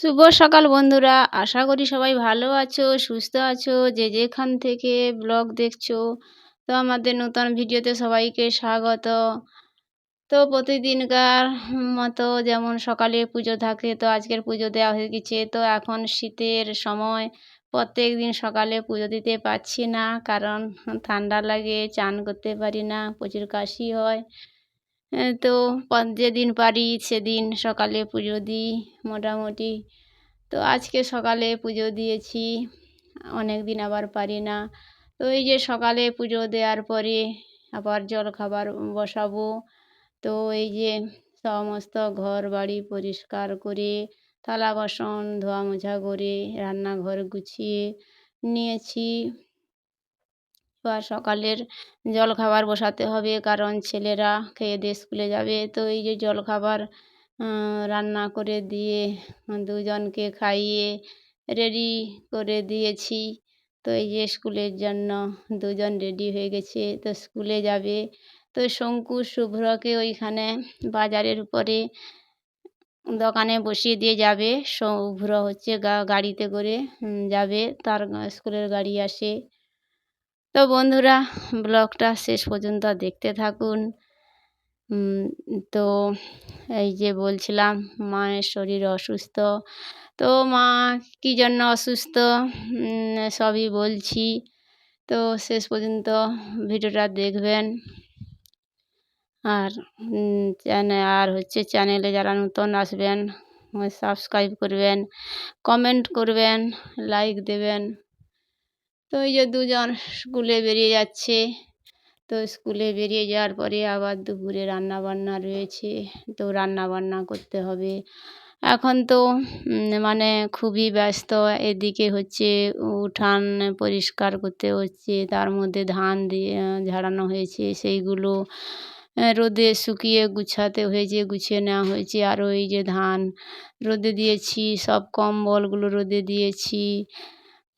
শুভ সকাল বন্ধুরা। আশা করি সবাই ভালো আছো, সুস্থ আছো, যে যেখান থেকে ব্লগ দেখছ। তো আমাদের নতুন ভিডিওতে সবাইকে স্বাগত। তো প্রতিদিনকার মতো যেমন সকালে পুজো থাকে, তো আজকের পুজো দেওয়া হয়ে গেছে। তো এখন শীতের সময়, প্রত্যেক দিন সকালে পুজো দিতে পারছি না, কারণ ঠান্ডা লাগে, চান করতে পারি না, প্রচুর কাশি হয়। তো যেদিন পারি সেদিন সকালে পুজো দিই মোটামুটি। তো আজকে সকালে পুজো দিয়েছি, অনেক দিন আবার পারি না। তো এই যে সকালে পুজো দেওয়ার পরে আবার জল খাবার বসাবো। তো এই যে সমস্ত ঘর বাড়ি পরিষ্কার করে, থালা বাসন ধোয়া মোছা করে, রান্নাঘর গুছিয়ে নিয়েছি। বা সকালের জল খাবার বসাতে হবে, কারণ ছেলেরা খেয়ে দিয়ে স্কুলে যাবে। তো এই যে জল খাবার রান্না করে দিয়ে দুজনকে খাইয়ে রেডি করে দিয়েছি। তো এই যে স্কুলের জন্য দুজন রেডি হয়ে গেছে, তো স্কুলে যাবে। তো শঙ্কু শুভ্রকে ওইখানে বাজারের উপরে দোকানে বসিয়ে দিয়ে যাবে। শুভ্র হচ্ছে গাড়িতে করে যাবে। তার স্কুলের গাড়ি আসে। তো বন্ধুরা, ব্লগটা শেষ পর্যন্ত দেখতে থাকুন। তো এই যে বলছিলাম, মায়ের শরীর অসুস্থ। তো মা কী জন্য অসুস্থ? সবই বলছি। তো শেষ পর্যন্ত ভিডিওটা দেখবেন। আর চ্যানেল আর হচ্ছে চ্যানেলে যারা নতুন আসবেন, সাবস্ক্রাইব করবেন, কমেন্ট করবেন, লাইক দেবেন। তো এই যে দুজন স্কুলে বেরিয়ে যাচ্ছে। তো স্কুলে বেরিয়ে যাওয়ার পরে আবার দুপুরে রান্না বান্না রয়েছে। তো রান্না বান্না করতে হবে। এখন তো মানে খুবই ব্যস্ত। এদিকে হচ্ছে উঠান পরিষ্কার করতে হচ্ছে। তার মধ্যে ধান দিয়ে ঝাড়ানো হয়েছে। সেইগুলো রোদে শুকিয়ে গুছাতে হয়েছে, গুছিয়ে নেওয়া হয়েছে। আরও ওই যে ধান রোদে দিয়েছি, সব কম্বলগুলো রোদে দিয়েছি।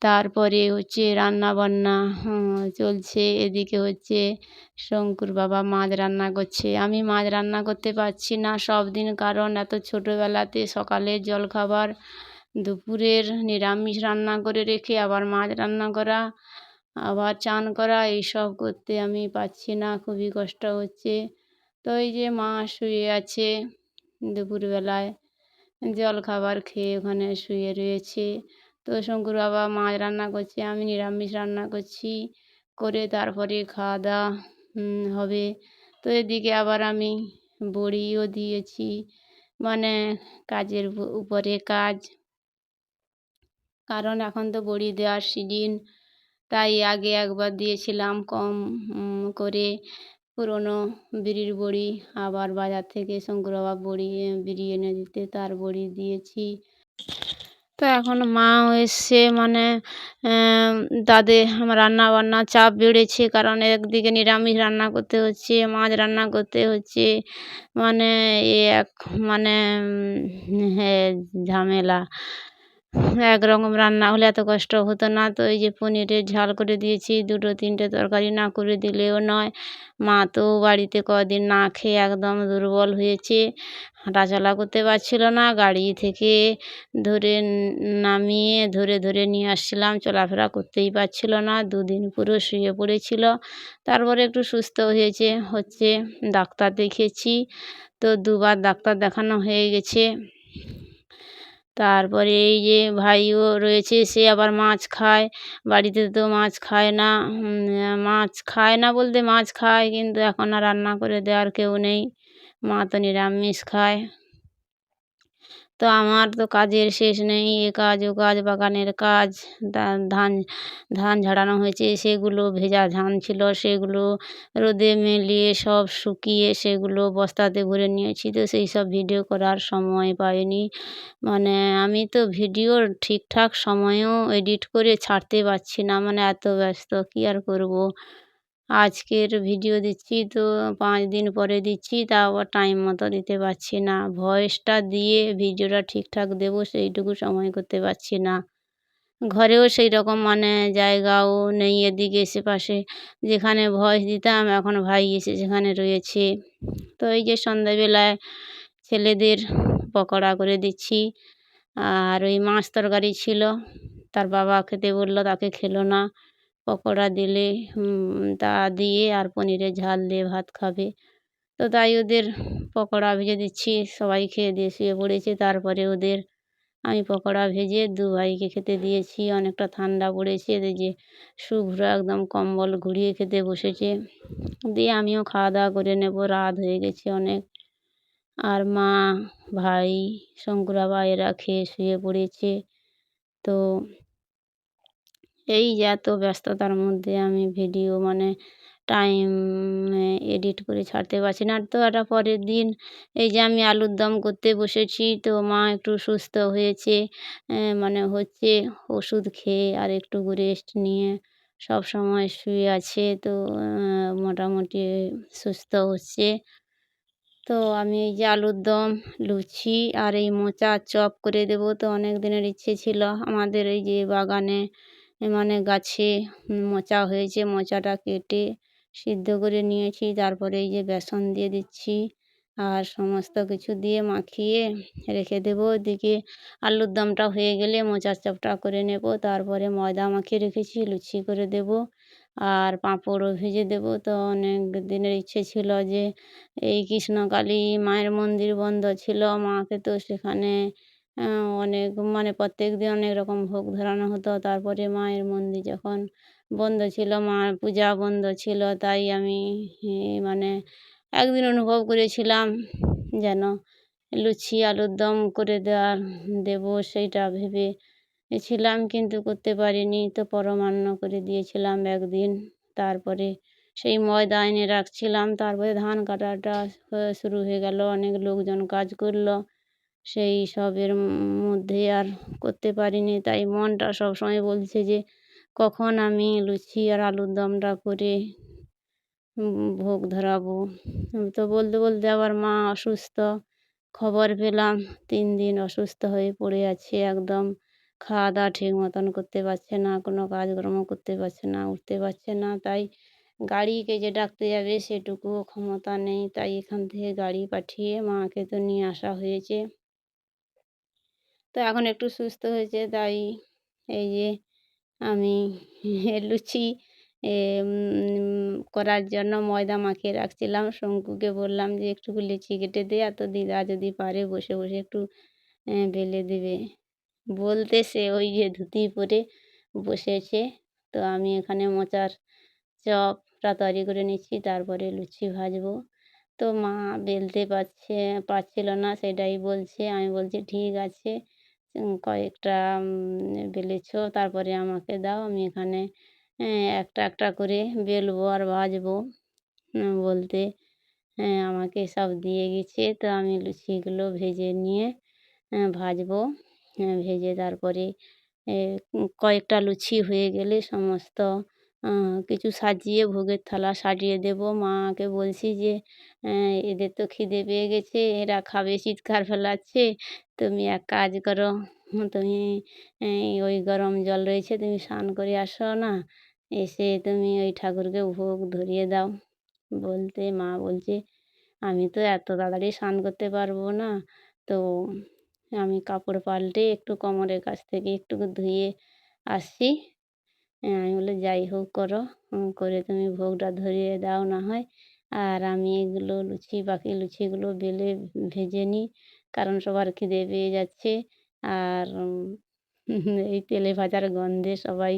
তারপরে হচ্ছে রান্না বান্না চলছে। এদিকে হচ্ছে শঙ্কুর বাবা মাছ রান্না করছে। আমি মাছ রান্না করতে পারছি না সব দিন, কারণ এত ছোটোবেলাতে সকালের জলখাবার, দুপুরের নিরামিষ রান্না করে রেখে আবার মাছ রান্না করা, আবার চান করা, এইসব করতে আমি পারছি না। খুবই কষ্ট হচ্ছে। তো এই যে মা শুয়ে আছে দুপুরবেলায়, জলখাবার খেয়ে ওখানে শুয়ে রয়েছে। তো শঙ্কুর বাবা মাছ রান্না করছে, আমি নিরামিষ রান্না করছি, করে তারপরে খাওয়া দাওয়া হবে। তো এদিকে আবার আমি বড়িও দিয়েছি মানে কাজের উপরে কাজ। কারণ এখন তো বড়ি দেওয়ার সিজন, তাই আগে একবার দিয়েছিলাম কম করে পুরনো বিড়ির বড়ি। আবার বাজার থেকে শঙ্কুর বাবা বড়ি, বিড়ি এনে দিতে, তার বড়ি দিয়েছি। তো এখন মাও এসছে মানে তাদের রান্না বান্নার চাপ বেড়েছে কারণ একদিকে নিরামিষ রান্না করতে হচ্ছে, মাছ রান্না করতে হচ্ছে মানে এ এক মানে ঝামেলা। একরকম রান্না হলে এত কষ্ট হতো না। তো এই যে পনিরের ঝাল করে দিয়েছি, দুটো তিনটে তরকারি না করে দিলেও নয়। মা তো বাড়িতে কদিন না খেয়ে একদম দুর্বল হয়েছে, হাঁটাচলা করতে পারছিল না। গাড়ি থেকে ধরে নামিয়ে, ধরে ধরে নিয়ে আসছিলাম, চলাফেরা করতেই পারছিল না। দুদিন পুরো শুয়ে পড়েছিল, তারপরে একটু সুস্থ হয়েছে। হচ্ছে ডাক্তার দেখেছি তো দুবার ডাক্তার দেখানো হয়ে গেছে। তারপরে এই যে ভাইও রয়েছে, সে আবার মাছ খায়। বাড়িতে তো মাছ খায় না মাছ খায় না বলতে মাছ খায়, কিন্তু এখন আর রান্না করে দেওয়ার কেউ নেই। মা তো নিরামিষ খায়। তো আমার তো কাজের শেষ নেই, এ কাজ, ও কাজ, বাগানের কাজ ধান ধান ঝাড়ানো হয়েছে, সেগুলো ভেজা ধান ছিল, সেগুলো রোদে মেলিয়ে সব শুকিয়ে সেগুলো বস্তাতে ভরে নিয়েছি, তো সেই সব ভিডিও করার সময় পাইনি। মানে আমি তো ভিডিও ঠিকঠাক সময়েও এডিট করে ছাড়তে পারছি না মানে এত ব্যস্ত, কী আর করব? আজকের ভিডিও দিচ্ছি তো, পাঁচ দিন পরে দিচ্ছি তা আবার টাইম মতো দিতে পারছি না। ভয়েসটা দিয়ে ভিডিওটা ঠিকঠাক দেবো সেইটুকু সময় করতে পারছি না। ঘরেও সেই রকম মানে জায়গাও নেই এদিকে এসে পাশে। যেখানে ভয়েস দিতাম, এখন ভাই এসে সেখানে রয়েছে। তো এই যে সন্ধ্যাবেলায় ছেলেদের পকোড়া করে দিচ্ছি। আর ওই মাছ তরকারি ছিল। তার বাবা খেতে বলল, তাকে খেলো না। পকোড়া দিলে তা দিয়ে আর পনিরের ঝাল দিয়ে ভাত খাবে। তো তাই ওদের পকোড়া ভেজে দিচ্ছি, সবাই খেয়ে দিয়ে শুয়ে পড়েছে। তারপরে ওদের আমি পকোড়া ভেজে দু ভাইকে খেতে দিয়েছি, অনেকটা ঠান্ডা পড়েছে। এই যে শুভ্র একদম কম্বল ঘুরিয়ে খেতে বসেছে। দিয়ে আমিও খাওয়া দাওয়া করে নেব, রাত হয়ে গেছে অনেক। আর মা, ভাই, শঙ্কুরাবা এরা খেয়ে শুয়ে পড়েছে। তো এই যে এত ব্যস্ততার মধ্যে আমি ভিডিও মানে টাইম এডিট করে ছাড়তে পারছি না। তো একটা পরের দিন এই যে আমি আলুর দম করতে বসেছি, তো মা একটু সুস্থ হয়েছে মানে হচ্ছে ওষুধ খেয়ে আর একটু রেস্ট নিয়ে সব সময় শুয়ে আছে, তো মোটামুটি সুস্থ হচ্ছে। তো আমি এই যে আলুর দম লুচি আর এই মোচা চপ করে দেবো, তো অনেক দিনের ইচ্ছে ছিল। আমাদের এই যে বাগানে মানে গাছে মোচা হয়েছে, মোচাটা কেটে সিদ্ধ করে নিয়েছি। তারপরে এই যে বেসন দিয়ে দিচ্ছি আর সমস্ত কিছু দিয়ে মাখিয়ে রেখে দেবো। ওদিকে আলুর দমটা হয়ে গেলে মোচার চপটা করে নেব। তারপরে ময়দা মাখিয়ে রেখেছি, লুচি করে দেব আর পাঁপড়ও ভেজে দেব। তো অনেক দিনের ইচ্ছে ছিল যে এই কৃষ্ণকালী মায়ের মন্দির বন্ধ ছিল, মাকে তো সেখানে অনেক মানে প্রত্যেক দিন অনেক রকম ভোগ ধরানো হতো। তারপরে মায়ের মন্দির যখন বন্ধ ছিল মার পূজা বন্ধ ছিল, তাই আমি মানে একদিন অনুভব করেছিলাম যেন লুচি, আলুর দম করে দেওয়ার, দেবো সেইটা ভেবে ছিলাম, কিন্তু করতে পারিনি। তো পরমান্ন করে দিয়েছিলাম একদিন। তারপরে সেই ময়দা এনে রাখছিলাম। তারপরে ধান কাটাটা শুরু হয়ে গেল। অনেক লোকজন কাজ করল। সেই সবের মধ্যে আর করতে পারিনি। তাই মনটা সবসময় বলছে যে, কখন আমি লুচি আর আলুর দমটা করে ভোগ ধরাবো? তো বলতে বলতে আবার মা অসুস্থ। খবর পেলাম, তিন দিন অসুস্থ হয়ে পড়ে আছে একদম। খাওয়া দাওয়া ঠিক মতন করতে পারছে না, কোনো কাজকর্ম করতে পারছে না, উঠতে পারছে না। তাই গাড়িকে যে ডাকতে যাবে সেটুকুও ক্ষমতা নেই। তাই এখান থেকে গাড়ি পাঠিয়ে মাকে তো নিয়ে আসা হয়েছে। তো এখন একটু সুস্থ হয়েছে। তাই এই যে আমি লুচি করার জন্য ময়দা মাখিয়ে রাখছিলাম। শঙ্কুকে বললাম যে একটু লুচি কেটে দে আর তো দিদা যদি পারে বসে বসে একটু বেলে দেবে। বলতে সে ওই যে ধুতি পরে বসেছে। তো আমি এখানে মোচার চপটা তৈরি করে নিচ্ছি, তারপরে লুচি ভাজবো। তো মা বেলতে পারছে, পারছিল না, সেটাই বলছে। আমি বলছি, ঠিক আছে। কয়েকটা বেলেছো। তারপরে আমাকে দাও, আমি এখানে একটা একটা করে বেলবো আর ভাজবো। বলতে হ্যাঁ আমাকে সব দিয়ে গেছে। তো আমি লুচিগুলো ভেজে নিয়ে ভাজবো। ভেজে তারপরে কয়েকটা লুচি হয়ে গেলে সমস্ত কিছু সাজিয়ে, ভোগের থালা সাজিয়ে দেবো। মাকে বলছি যে এদের তো খিদে পেয়ে গেছে, এরা খাবে, চিৎকার ফেলাচ্ছে। তুমি এক কাজ করো। তুমি ওই গরম জল রয়েছে, তুমি স্নান করে আসো না। এসে তুমি ওই ঠাকুরকে ভোগ ধরিয়ে দাও। বলতে মা বলছে, আমি তো এত তাড়াতাড়ি স্নান করতে পারব না। তো আমি কাপড় পাল্টে একটু কোমরের কাছ থেকে একটু ধুয়ে আসছি। আমি বলে, যাই হোক করো। করে তুমি ভোগটা ধরিয়ে দাও না হয়। আর আমি এগুলো লুচি, বাকি লুচিগুলো বেলে ভেজে নিই। কারণ সবার খিদে পেয়ে যাচ্ছে। আর এই তেলে ভাজার গন্ধে সবাই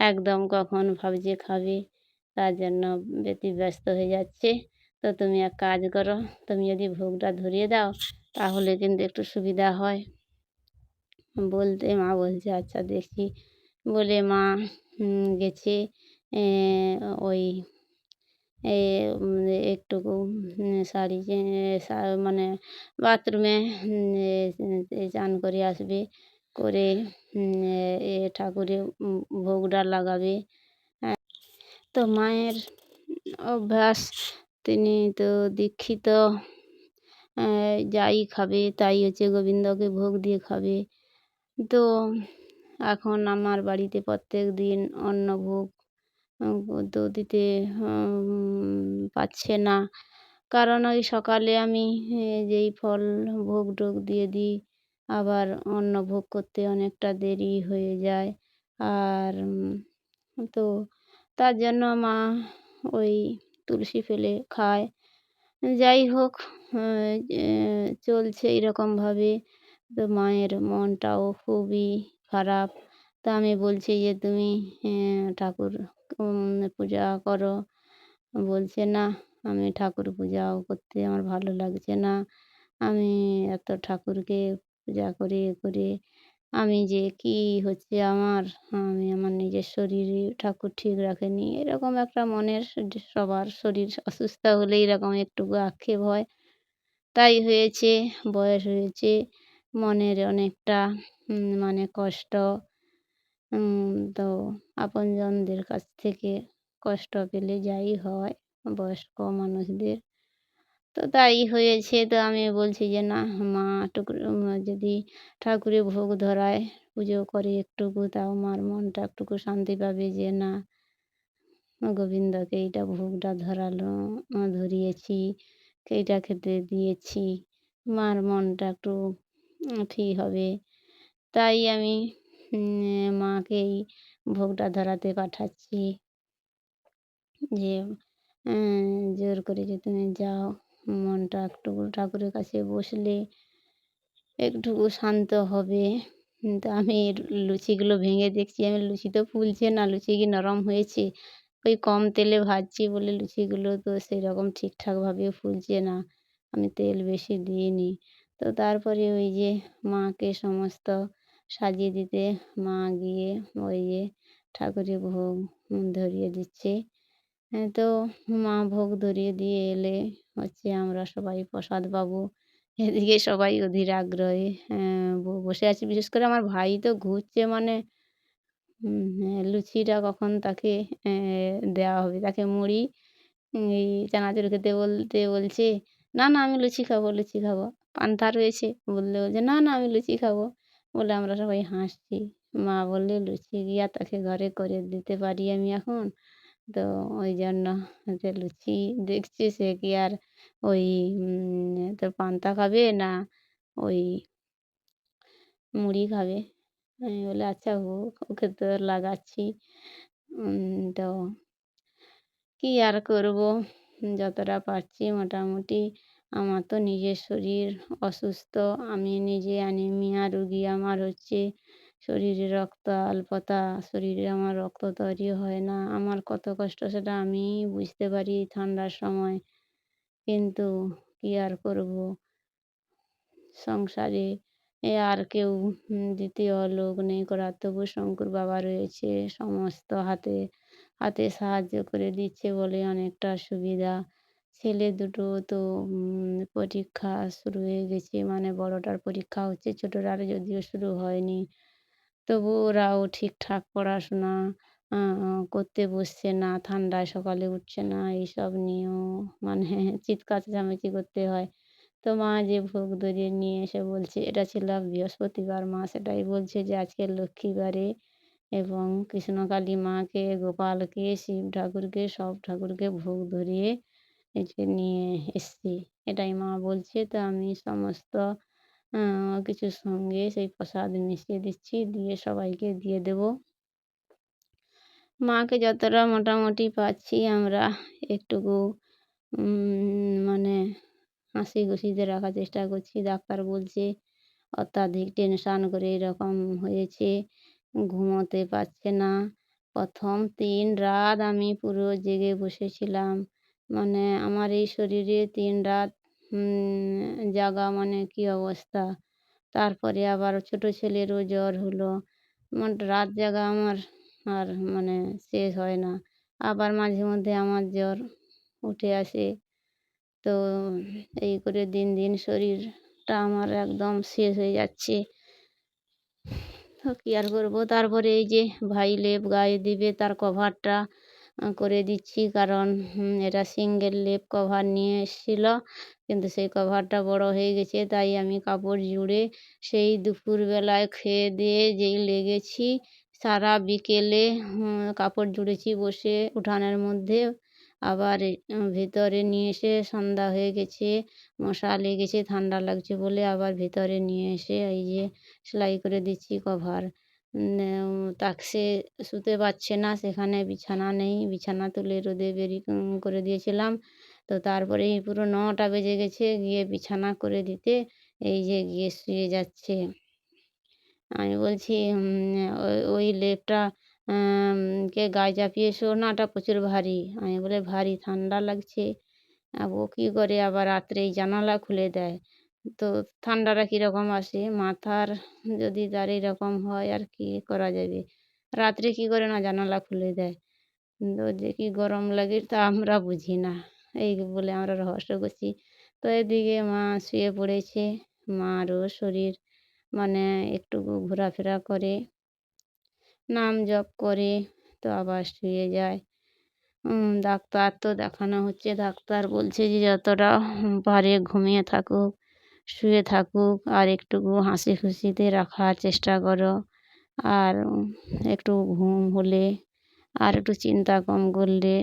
একদম কখন ভাবছে খাবে, তার জন্য ব্যতিব্যস্ত হয়ে যাচ্ছে। তো তুমি এক কাজ করো, তুমি যদি ভোগটা ধরিয়ে দাও, তাহলে কিন্তু একটু সুবিধা হয়। বলতে মা বলছে আচ্ছা দেখি। বলে মা গেছে ওই একটুকু শাড়ি মানে বাথরুমে চান করে আসবে, করে এ ঠাকুরের ভোগটা লাগাবে। তো মায়ের অভ্যাস, তিনি তো দীক্ষিত যাই খাবে তাই হচ্ছে গোবিন্দকে ভোগ দিয়ে খাবে। তো এখন আমার বাড়িতে প্রত্যেক দিন অন্নভোগ তো দিতে পারছে না। কারণ ওই সকালে আমি যেই ফল ভোগ টোগ দিয়ে দিই, আবার অন্ন ভোগ করতে অনেকটা দেরি হয়ে যায়। আর তো তার জন্য মা ওই তুলসী ফেলে খায়। যাই হোক চলছে এরকমভাবে। তো মায়ের মনটাও খুবই খারাপ। তা আমি বলছি যে, তুমি ঠাকুর পূজা করো। বলছে, না, আমি ঠাকুর পূজাও করতে আমার ভালো লাগছে না। আমি এত ঠাকুরকে পূজা করে করে আমি যে কি হচ্ছে আমার, আমি আমার নিজের শরীরে ঠাকুর ঠিক রাখেনি। এরকম একটা মনের সবার শরীর অসুস্থ হলে এরকম একটু আক্ষেপ হয়। তাই হয়েছে, বয়স হয়েছে, মনের অনেকটা মানে কষ্ট তো আপনজনদের কাছ থেকে কষ্ট পেলে যাই হয়, বয়স্ক মানুষদের। তো তাই হয়েছে, তো আমি বলছি যে, না, মা টুকরো যদি ঠাকুরে ভোগ ধরায়, পুজো করে একটুকু, তাও মার মনটা একটুকু শান্তি পাবে যে, না, গোবিন্দকে এইটা ভোগটা ধরালো ধরিয়েছি, এইটা খেতে দিয়েছি, মার মনটা একটু ঠিক হবে। তাই আমি মাকেই ভোগটা ধরাতে পাঠাচ্ছি। যে জোর করে যে তুমি যাও, মনটা একটু ঠাকুরের কাছে বসলে একটুকু শান্ত হবে। তো আমি লুচিগুলো ভেঙে দেখছি, আমি লুচি তো ফুলছে না, লুচি কি নরম হয়েছে? ওই কম তেলে ভাজছি বলে লুচিগুলো তো সেরকম ঠিকঠাকভাবে ফুলছে না, আমি তেল বেশি দিইনি। তো তারপরে ওই যে মাকে সমস্ত সাজিয়ে দিতে মা গিয়ে ওই যে ঠাকুরের ভোগ ধরিয়ে দিচ্ছে। হ্যাঁ, তো মা ভোগ ধরিয়ে দিয়ে এলে হচ্ছে আমরা সবাই প্রসাদ পাবো। এদিকে সবাই অধীর আগ্রহে বসে আছি। বিশেষ করে আমার ভাই তো ঘুরছে মানে হ্যাঁ, লুচিটা কখন তাকে দেওয়া হবে। তাকে মুড়ি এই চানাচুর খেতে বলতে বলছে না না আমি লুচি খাব লুচি খাব। পান্তা রয়েছে। বললে বলছে না না আমি লুচি খাব। বলে আমরা সবাই হাসছি। মা বললে, লুচি গিয়া তাকে ঘরে করে দিতে পারি আমি এখন? তো ওই জন্য যে লুচি দেখছি সে কি আর ওই তোর পান্তা খাবে না ওই মুড়ি খাবে? আমি বলে আচ্ছা হোক ওকে তো লাগাচ্ছি। তো কী আর করব? যতটা পারছি মোটামুটি আমার তো নিজের শরীর অসুস্থ, আমি নিজে অ্যানিমিয়া রুগী, আমার হচ্ছে শরীরে রক্ত অল্পতা শরীরে আমার রক্ত তৈরি হয় না, আমার কত কষ্ট সেটা আমি বুঝতে পারি ঠান্ডার সময়, কিন্তু কী আর করব? সংসারে এ আর কেউ দ্বিতীয় লোক নেই, করার তবু শঙ্কর বাবা রয়েছে, সমস্ত হাতে হাতে সাহায্য করে দিচ্ছে বলে অনেকটা সুবিধা। ছেলে দুটো তো পরীক্ষা শুরু হয়ে গেছে। মানে বড়টার পরীক্ষা হচ্ছে, ছোটোটার যদিও শুরু হয়নি। তবু ওরাও ঠিকঠাক পড়াশোনা করতে বসছে না, ঠান্ডায় সকালে উঠছে না, এইসব নিয়েও মানে চিৎকার চেঁচামেচি করতে হয়। তো মা যে ভোগ ধরিয়ে নিয়ে এসে বলছে, এটা ছিল বৃহস্পতিবার মা। সেটাই বলছে যে, আজকে লক্ষ্মীবারে এবং কৃষ্ণকালী মাকে, গোপালকে, শিব ঠাকুরকে, সব ঠাকুরকে ভোগ ধরিয়ে এসে নিয়ে এসছি, এটাই মা বলছে। তো আমি সমস্ত কিছুর সঙ্গে সেই প্রসাদ মিশিয়ে দিচ্ছি, দিয়ে সবাইকে দিয়ে দেব। মাকে যতটা মোটামুটি পাচ্ছি আমরা একটুকু মানে হাসি খুশিতে রাখার চেষ্টা করছি। ডাক্তার বলছে, অত্যাধিক টেনশান করে এরকম হয়েছে, ঘুমোতে পারছে না। প্রথম তিন রাত আমি পুরো জেগে বসেছিলাম। মানে আমার এই শরীরে তিন রাত জাগা মানে কী অবস্থা? তারপরে আবার ছোটো ছেলেরও জ্বর হলো। মানে রাত জাগা আমার আর মানে শেষ হয় না। আবার মাঝে মধ্যে আমার জ্বর উঠে আসে। তো এই করে দিন দিন শরীরটা আমার একদম শেষ হয়ে যাচ্ছে। তো কী আর করব? তারপরে এই যে ভাই লেপ গায়ে দিবে, তার কভারটা করে দিচ্ছি। কারণ এটা সিঙ্গেল লেপ কভার নিয়ে এসেছিল। কিন্তু সেই কভারটা বড় হয়ে গেছে। তাই আমি কাপড় জুড়ে সেই দুপুরবেলায় খেয়ে দিয়ে যেই লেগেছি, সারা বিকেলে কাপড় জুড়েছি বসে উঠানের মধ্যে। আবার ভিতরে নিয়ে এসে সন্ধ্যা হয়ে গেছে, মশা লেগেছে, ঠান্ডা লাগছে বলে আবার ভিতরে নিয়ে এসে এই যে সেলাই করে দিচ্ছি কভার তাকে সে শুতে পারছে না, সেখানে বিছানা নেই, বিছানা তুলে রোদে বেরিয়ে করে দিয়েছিলাম। তো তারপরে এই পুরো নটা বেজে গেছে, গিয়ে বিছানা করে দিতে, এই যে গিয়ে শুয়ে যাচ্ছে। আমি বলছি ওই লেপটা কে গায়ে চাপিয়ে শো না, ওটা প্রচুর ভারী। আমি বলে, ভারী, ঠান্ডা লাগছে। ও কী করে আবার রাত্রে এই জানালা খুলে দেয়? তো ঠান্ডাটা কীরকম আসে? মাথার যদি তার এরকম হয়, আর কি করা যাবে? রাত্রে কী করে না জানালা খুলে দেয়? তো যে কি গরম লাগে তা আমরা বুঝি না। এই বলে আমরা রহস্য করছি। তো এদিকে মা শুয়ে পড়েছে। মারও শরীর মানে একটু ঘোরাফেরা করে, নাম জপ করে, তো আবার শুয়ে যায়। ডাক্তার তো দেখানো হচ্ছে। ডাক্তার বলছে যে যতটা পারে ঘুমিয়ে থাকুক। শুয়ে থাকুক আর একটু হাসি খুশিতে রাখার চেষ্টা করো। আর একটু ঘুম হলে আর একটু চিন্তা কম করলে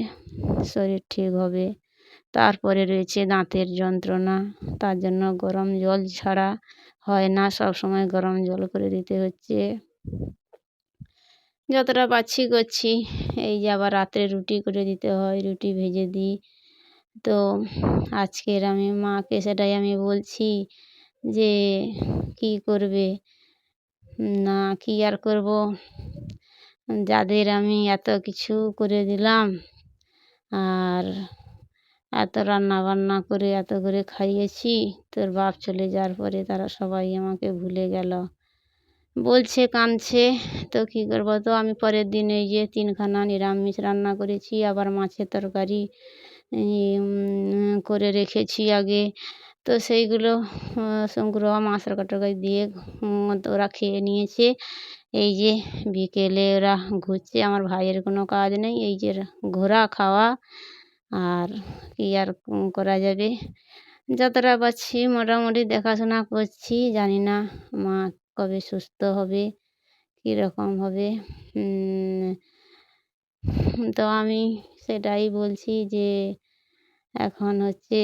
শরীর ঠিক হবে। তারপরে রয়েছে দাঁতের যন্ত্রণা। তার জন্য গরম জল ছাড়া হয় না। সব সময় গরম জল করে দিতে হচ্ছে। যতটা পাচ্ছি করছি। এই যে আবার রাত্রে রুটি করে দিতে হয়। রুটি ভেজে দিই। তো আজকের আমি মাকে সেটাই আমি বলছি যে, কি করবে? না, কি আর করব? যাদের আমি এত কিছু করে দিলাম আর এত রান্না বান্না করে এত করে খাইয়েছি, তোর বাপ চলে যাওয়ার পরে তারা সবাই আমাকে ভুলে গেল। বলছে, কাঁদছে, তো কী করব? তো আমি পরের দিন এই যে তিনখানা নিরামিষ রান্না করেছি, আবার মাছের তরকারি করে রেখেছি আগে। তো সেইগুলো শঙ্কর মাছের তরকারি দিয়ে ওরা খেয়ে নিয়েছে। এই যে বিকেলে ওরা ঘুরছে, আমার ভাইয়ের কোনো কাজ নেই। এই যে ঘোরা, খাওয়া, আর কি আর করা যাবে? যতটা পারছি, মোটামুটি দেখাশোনা করছি। জানি না মা কবে সুস্থ হবে, কীরকম হবে। তো আমি সেটাই বলছি যে, এখন হচ্ছে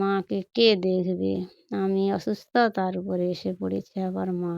মাকে কে দেখবে? আমি অসুস্থ, তার উপরে এসে পড়েছে আবার মা।